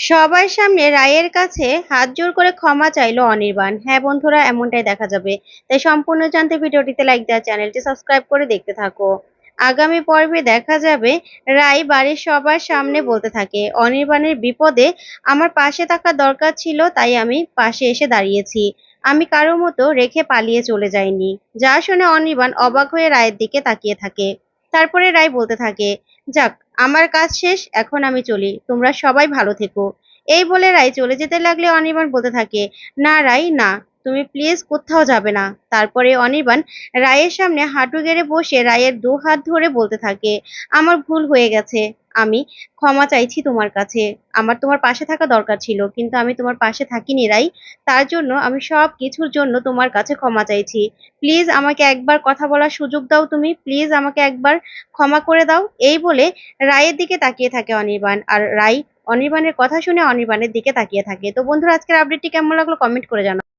সবার সামনে রায়ের কাছে হাত জোর করে ক্ষমা চাইলো অনির্বাণ। হ্যাঁ বন্ধুরা, এমনটাই দেখা যাবে। তাই সম্পূর্ণ জানতে ভিডিওটিতে লাইক দেওয়া চ্যানেলটি সাবস্ক্রাইব করে দেখতে থাকো। আগামী পর্বে দেখা যাবে রায় বাড়ির সবার সামনে বলতে থাকে, অনির্বাণের বিপদে আমার পাশে থাকা দরকার ছিল, তাই আমি পাশে এসে দাঁড়িয়েছি। আমি কারও মতো রেখে পালিয়ে চলে যাইনি। যা শুনে অনির্বাণ অবাক হয়ে রায়ের দিকে তাকিয়ে থাকে। তারপরে রায় বলতে থাকে, যাক আমার কাজ শেষ, এখন আমি চলি। তোমরা সবাই ভালো থেকো। এই বলে রায় চলে যেতে লাগলে অনির্বাণ বলতে থাকে, না রাই না। তুমি প্লিজ কোথাও যাবে না। তারপরে অনির্বাণ রায়ের সামনে হাঁটু গেড়ে বসে রায়ের দু হাত ধরে বলতে থাকে, আমার ভুল হয়ে গেছে। আমি ক্ষমা চাইছি তোমার কাছে। আমার তোমার পাশে থাকা দরকার ছিল, কিন্তু আমি তোমার পাশে থাকিনি রাই তার জন্য আমি সব কিছুর জন্য তোমার কাছে ক্ষমা চাইছি। প্লিজ আমাকে একবার কথা বলার সুযোগ দাও তুমি। প্লিজ আমাকে একবার ক্ষমা করে দাও। এই বলে রায়ের দিকে তাকিয়ে থাকে অনির্বাণ। আর রাই অনির্বাণের কথা শুনে অনির্বাণের দিকে তাকিয়ে থাকে। তো বন্ধুরা, আজকের আপডেটটি কেমন লাগল কমেন্ট করে জানাও।